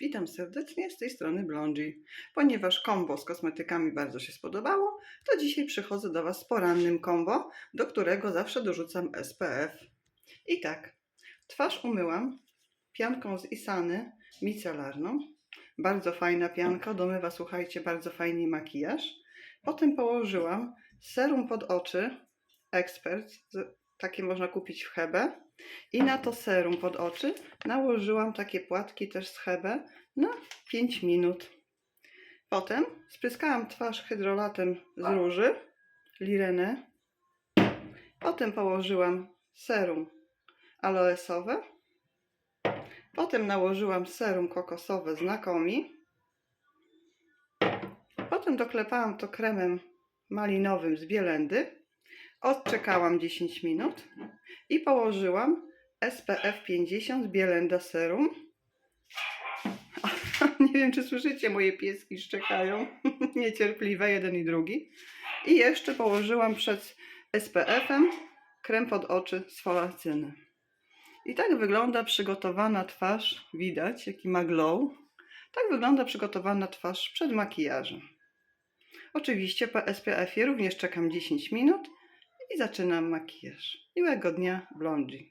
Witam serdecznie z tej strony Blondie. Ponieważ kombo z kosmetykami bardzo się spodobało, to dzisiaj przychodzę do Was z porannym kombo, do którego zawsze dorzucam SPF. I tak, twarz umyłam pianką z Isany micelarną. Bardzo fajna pianka, domywa, słuchajcie, bardzo fajnie makijaż. Potem położyłam serum pod oczy, ekspert, z- takie można kupić w Hebe. I na to serum pod oczy nałożyłam takie płatki też z Hebe na 5 minut. Potem spryskałam twarz hydrolatem z róży, Lirene. Potem położyłam serum aloesowe. Potem nałożyłam serum kokosowe z Nakomi. Potem doklepałam to kremem malinowym z Bielendy. Odczekałam 10 minut i położyłam SPF 50 z Bielenda Serum. Nie wiem, czy słyszycie, moje pieski szczekają. Niecierpliwe, jeden i drugi. I jeszcze położyłam przed SPF-em krem pod oczy z folacyny. I tak wygląda przygotowana twarz. Widać, jaki ma glow. Tak wygląda przygotowana twarz przed makijażem. Oczywiście po SPF-ie również czekam 10 minut i zaczynam makijaż. Miłego dnia, Blondie.